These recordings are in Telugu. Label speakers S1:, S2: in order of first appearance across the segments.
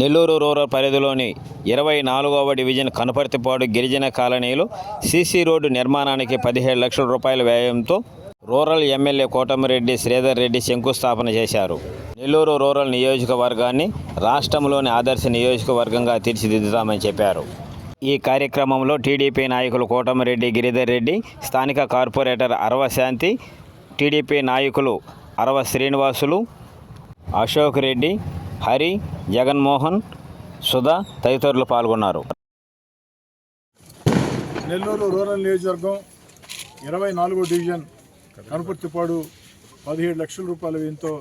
S1: నెల్లూరు రూరల్ పరిధిలోని ఇరవై నాలుగవ డివిజన్ కనపర్తిపాడు గిరిజన కాలనీలో సీసీ రోడ్డు నిర్మాణానికి పదిహేడు లక్షల రూపాయల వ్యయంతో రూరల్ ఎమ్మెల్యే కోటమిరెడ్డి శ్రీధర్ రెడ్డి శంకుస్థాపన చేశారు. నెల్లూరు రూరల్ నియోజకవర్గాన్ని రాష్ట్రంలోని ఆదర్శ నియోజకవర్గంగా తీర్చిదిద్దుతామని చెప్పారు. ఈ కార్యక్రమంలో టీడీపీ నాయకులు కోటమిరెడ్డి గిరిధర్ రెడ్డి స్థానిక కార్పొరేటర్ అరవ శాంతి టీడీపీ నాయకులు అరవ శ్రీనివాసులు అశోక్ రెడ్డి హరి జగన్మోహన్ సుధా తదితరులు పాల్గొన్నారు.
S2: నెల్లూరు రూరల్ నియోజకవర్గం ఇరవై నాలుగో డివిజన్ కనుపర్తిపాడు పదిహేడు లక్షల రూపాయల వ్యయంతో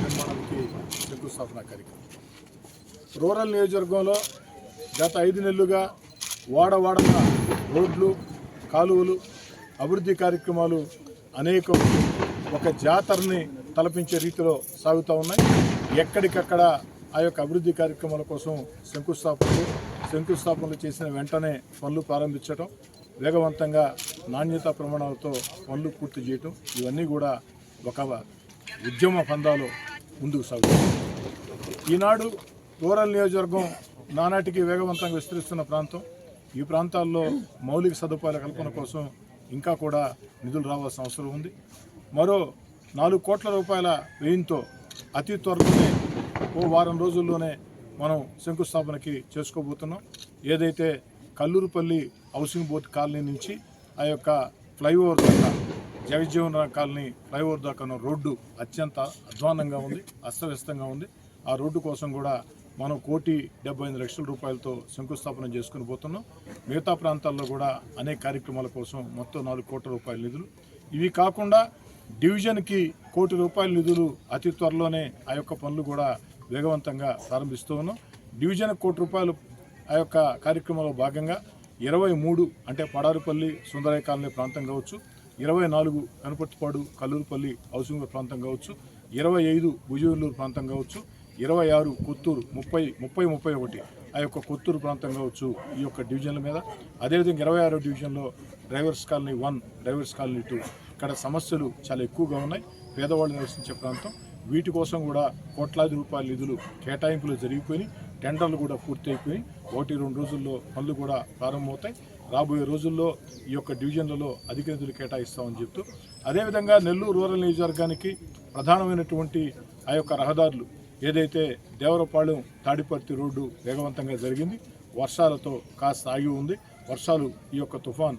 S2: నిర్మాణానికి శంకుస్థాపన కార్యక్రమం. రూరల్ నియోజకవర్గంలో గత ఐదు నెలలుగా వాడవాడన రోడ్లు కాలువలు అభివృద్ధి కార్యక్రమాలు అనేకం ఒక జాతరని తలపించే రీతిలో సాగుతూ ఉన్నాయి. ఎక్కడికక్కడ ఆ యొక్క అభివృద్ధి కార్యక్రమాల కోసం శంకుస్థాపనలు శంకుస్థాపనలు చేసిన వెంటనే పనులు ప్రారంభించడం వేగవంతంగా నాణ్యతా ప్రమాణాలతో పనులు పూర్తి చేయటం ఇవన్నీ కూడా ఒక ఉద్యమ పందాలు ముందుకు సాగుతాయి. ఈనాడు రూరల్ నియోజకవర్గం నానాటికి వేగవంతంగా విస్తరిస్తున్న ప్రాంతం. ఈ ప్రాంతాల్లో మౌలిక సదుపాయాల కల్పన కోసం ఇంకా కూడా నిధులు రావాల్సిన అవసరం ఉంది. మరో నాలుగు కోట్ల రూపాయల వ్యయంతో అతి త్వరలోనే ఓ వారం రోజుల్లోనే మనం శంకుస్థాపనకి చేసుకోబోతున్నాం. ఏదైతే కల్లూరుపల్లి హౌసింగ్ బోర్డు కాలనీ నుంచి ఆ యొక్క ఫ్లైఓవర్ దాకా జగజ్జీవన్ రామ్ కాలనీ ఫ్లైఓవర్ దాకా ఉన్న రోడ్డు అత్యంత అధ్వానంగా ఉంది అస్తవ్యస్తంగా ఉంది. ఆ రోడ్డు కోసం కూడా మనం కోటి డెబ్బై ఐదు లక్షల రూపాయలతో శంకుస్థాపన చేసుకుని పోతున్నాం. మిగతా ప్రాంతాల్లో కూడా అనేక కార్యక్రమాల కోసం మొత్తం నాలుగు కోట్ల రూపాయల నిధులు. ఇవి కాకుండా డివిజన్కి కోటి రూపాయల నిధులు అతి త్వరలోనే ఆ యొక్క పనులు కూడా వేగవంతంగా ప్రారంభిస్తూ ఉన్నాం. డివిజన్ కోటి రూపాయలు ఆ యొక్క కార్యక్రమంలో భాగంగా ఇరవై మూడు అంటే పడారుపల్లి సుందరయ్య కాలనీ ప్రాంతం కావచ్చు ఇరవై నాలుగు కనుపర్తిపాడు కల్లూరుపల్లి హౌసింగ్ ప్రాంతం కావచ్చు ఇరవై ఐదు భుజవెల్లూరు ప్రాంతం కావచ్చు ఇరవై ఆరు కొత్తూరు ముప్పై ముప్పై ముప్పై ఒకటి ఆ యొక్క కొత్తూరు ప్రాంతం కావచ్చు ఈ యొక్క డివిజన్ల మీద. అదేవిధంగా ఇరవై ఆరో డివిజన్లో drivers colony one drivers colony two. ఇక్కడ సమస్యలు చాలా ఎక్కువగా ఉన్నాయి. పేదవాళ్ళు నివసించే ప్రాంతం. వీటి కోసం కూడా కోట్లాది రూపాయల నిధులు కేటాయింపులు జరిగిపోయి టెండర్లు కూడా పూర్తయిపోయి ఒకటి రెండు రోజుల్లో పనులు కూడా ప్రారంభమవుతాయి. రాబోయే రోజుల్లో ఈ యొక్క డివిజన్లలో అధిక నిధులు కేటాయిస్తామని చెప్తూ. అదేవిధంగా నెల్లూరు రూరల్ నియోజకవర్గానికి ప్రధానమైనటువంటి ఆ యొక్క రహదారులు ఏదైతే దేవరపాళెం తాడిపర్తి రోడ్డు వేగవంతంగా జరిగింది వర్షాలతో కాస్త ఆగి ఉంది. వర్షాలు ఈ యొక్క తుఫాన్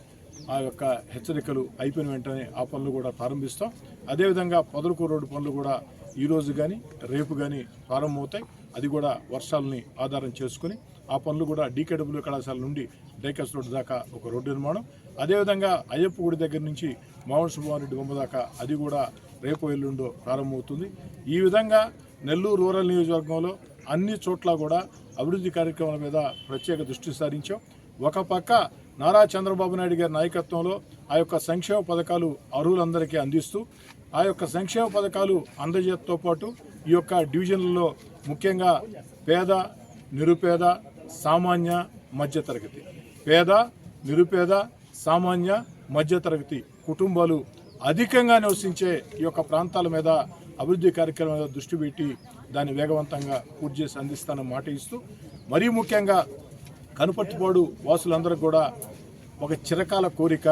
S2: ఆ యొక్క హెచ్చరికలు అయిపోయిన వెంటనే ఆ పనులు కూడా ప్రారంభిస్తాం. అదేవిధంగా పొదలకు రోడ్డు పనులు కూడా ఈరోజు కానీ రేపు కానీ ప్రారంభమవుతాయి. అది కూడా వర్షాలని ఆధారం చేసుకుని ఆ పనులు కూడా డీకేడబ్ల్యూ కళాశాల నుండి డైకస్ రోడ్డు దాకా ఒక రోడ్డు నిర్మాణం. అదేవిధంగా అయ్యప్ప గుడి దగ్గర నుంచి మామూలు సుబ్బారెడ్డి బొమ్మ దాకా అది కూడా రేపు ఎల్లుండో ప్రారంభమవుతుంది. ఈ విధంగా నెల్లూరు రూరల్ నియోజకవర్గంలో అన్ని చోట్ల కూడా అభివృద్ధి కార్యక్రమాల మీద ప్రత్యేక దృష్టి సారించాం. ఒక పక్క నారా చంద్రబాబు నాయుడు గారి నాయకత్వంలో ఆ యొక్క సంక్షేమ పథకాలు అర్హులందరికీ అందిస్తూ ఆ యొక్క సంక్షేమ పథకాలు అందజేతతో పాటు ఈ యొక్క డివిజన్లలో ముఖ్యంగా పేద నిరుపేద సామాన్య మధ్యతరగతి. పేద నిరుపేద సామాన్య మధ్యతరగతి కుటుంబాలు అధికంగా నివసించే ఈ యొక్క ప్రాంతాల మీద అభివృద్ధి కార్యక్రమాల దృష్టి పెట్టి దాన్ని వేగవంతంగా పూర్తి చేసి అందిస్తానని మాట ఇస్తూ మరీ ముఖ్యంగా కనుపర్తిపాడు వాసులందరూ కూడా ఒక చిరకాల కోరిక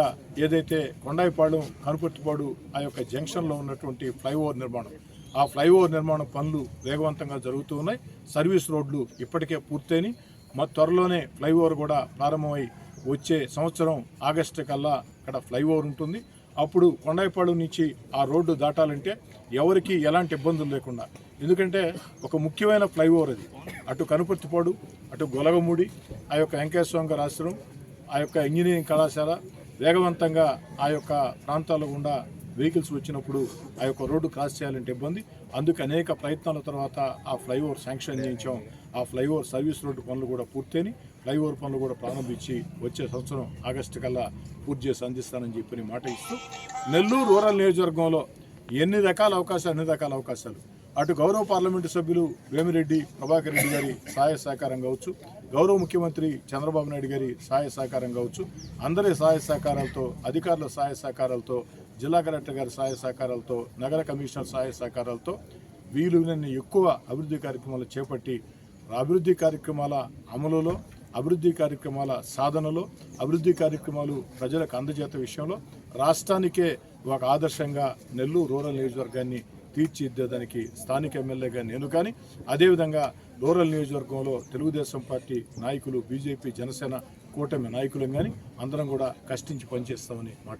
S2: ఏదైతే కొండాయిపాడు కనుపర్తిపాడు ఆ యొక్క జంక్షన్లో ఉన్నటువంటి ఫ్లైఓవర్ నిర్మాణం. ఆ ఫ్లైఓవర్ నిర్మాణం పనులు వేగవంతంగా జరుగుతూ ఉన్నాయి. సర్వీస్ రోడ్లు ఇప్పటికే పూర్తయిని మా త్వరలోనే ఫ్లైఓవర్ కూడా ప్రారంభమై వచ్చే సంవత్సరం ఆగస్టు కల్లా అక్కడ ఫ్లైఓవర్ ఉంటుంది. అప్పుడు కొండాయిపాడు నుంచి ఆ రోడ్డు దాటాలంటే ఎవరికి ఎలాంటి ఇబ్బందులు లేకుండా. ఎందుకంటే ఒక ముఖ్యమైన ఫ్లైఓవర్ అది. అటు కనుపర్తిపాడు అటు గొలగమూడి ఆ యొక్క వెంకటేశ్వర గారి ఆశ్రమం ఆ యొక్క ఇంజనీరింగ్ కళాశాల వేగవంతంగా ఆ యొక్క ప్రాంతాల గుండా వెహికల్స్ వచ్చినప్పుడు ఆ యొక్క రోడ్డు క్రాస్ చేయాలంటే ఇబ్బంది. అందుకు అనేక ప్రయత్నాల తర్వాత ఆ ఫ్లైఓవర్ శాంక్షన్ చేయించాం. ఆ ఫ్లైఓవర్ సర్వీస్ రోడ్డు పనులు కూడా పూర్తయిని ఫ్లైఓవర్ పనులు కూడా ప్రారంభించి వచ్చే సంవత్సరం ఆగస్టు కల్లా పూర్తి చేసి అందిస్తానని చెప్పి మాట ఇస్తూ నెల్లూరు రూరల్ నియోజకవర్గంలో ఎన్ని రకాల అవకాశాలు అన్ని రకాల అవకాశాలు? అటు గౌరవ పార్లమెంటు సభ్యులు వేమిరెడ్డి ప్రభాకర్ రెడ్డి గారి సహాయ సహకారం కావచ్చు గౌరవ ముఖ్యమంత్రి చంద్రబాబు నాయుడు గారి సహాయ సహకారం కావచ్చు అందరి సహాయ సహకారాలతో అధికారుల సహాయ సహకారాలతో జిల్లా కలెక్టర్ గారి సహాయ సహకారాలతో నగర కమిషనర్ సహాయ సహకారాలతో వీలునన్ని ఎక్కువ అభివృద్ధి కార్యక్రమాలు చేపట్టి అభివృద్ధి కార్యక్రమాల అమలులో అభివృద్ధి కార్యక్రమాల సాధనలో అభివృద్ధి కార్యక్రమాలు ప్రజలకు అందజేత విషయంలో రాష్ట్రానికే ఒక ఆదర్శంగా నెల్లూరు రూరల్ నియోజకవర్గాన్ని తీర్చిదిద్దడానికి స్థానిక ఎమ్మెల్యేగా నేను కానీ అదేవిధంగా రూరల్ నియోజకవర్గంలో తెలుగుదేశం పార్టీ నాయకులు బీజేపీ జనసేన కూటమి నాయకులు కానీ అందరం కూడా కష్టించి పనిచేస్తామని మాట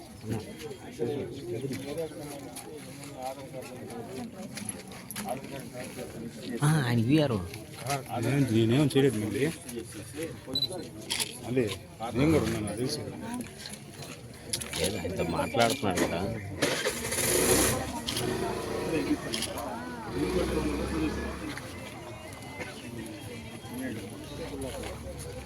S3: ఆయన వీఆర్.
S4: నేను చేయలేదు మళ్ళీ. మళ్ళీ నేను కూడా ఉన్నాను
S3: ఆయనతో మాట్లాడుతున్నాడు కదా.